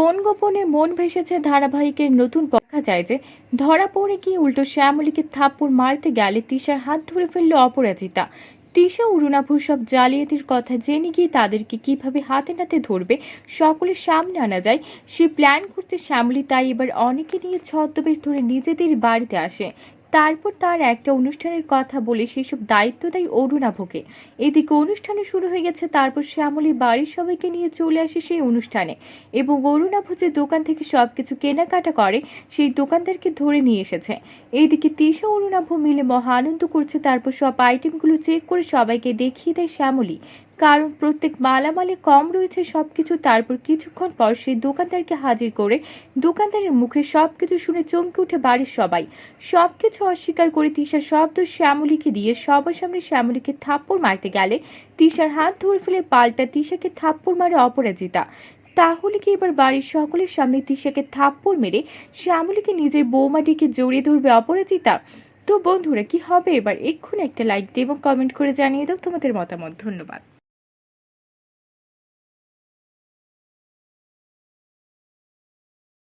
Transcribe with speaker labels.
Speaker 1: কোন গোপনে মন ভেসেছে ধারাবাহিকের নতুন পক্ষা যায় যে ধরা পড়ে গিয়ে উল্টো শ্যামলীকে থাপ্পড় মারতে গেলে তিশার হাত ধরে ফেলল অপরাজিতা। তিশা অরুণাভুর সব জালিয়াতির কথা জেনে গিয়ে তাদেরকে কীভাবে হাতে নাতে ধরবে সকলের সামনে আনা যায়। সে প্ল্যান করতে শ্যামলী তাই এবার অনেকে নিয়ে ছদ্মবেশ ধরে নিজেদের বাড়িতে আসে। তারপর তার একটা অনুষ্ঠানের কথা বলে সেসব দায়িত্ব দেয় অরুণাভকে এদিকে অনুষ্ঠানে শুরু হয়ে গেছে, তারপর শ্যামলী বাড়ির সবাইকে নিয়ে চলে আসে সেই অনুষ্ঠানে এবং অরুণাভ যে দোকান থেকে সব কিছু কেনাকাটা করে, সেই দোকানদারকে ধরে নিয়ে এসেছে। এইদিকে তিশা অরুণাভ মিলে মহা আনন্দ করছে, তারপর সব আইটেমগুলো চেক করে সবাইকে দেখিয়ে দেয় শ্যামলী। কারণ প্রত্যেক মালামালে কম রয়েছে সব কিছু তারপর কিছুক্ষণ পর সেই দোকানদারকে হাজির করে দোকানদারের মুখে সব কিছু শুনে চমকে উঠে বাড়ির সবাই। সব কিছু অস্বীকার করে তিশার শব্দ শ্যামলীকে দিয়ে সবার সামনে শ্যামলীকে থাপ্পড় মারতে গেলে তিশার হাত ধরে ফেলে পাল্টা তিশাকে থাপ্পড় মারে অপরাজিতা। তাহলে কি এবার বাড়ির সকলের সামনে তিশাকে থাপ্পড় মেরে শ্যামলীকে নিজের বৌমাটিকে জড়িয়ে ধরবে অপরাজিতা? তো বন্ধুরা, কি হবে? এবার এক্ষুনি একটা লাইক দিয়ে এবং কমেন্ট করে জানিয়ে দাও তোমাদের মতামত। ধন্যবাদ।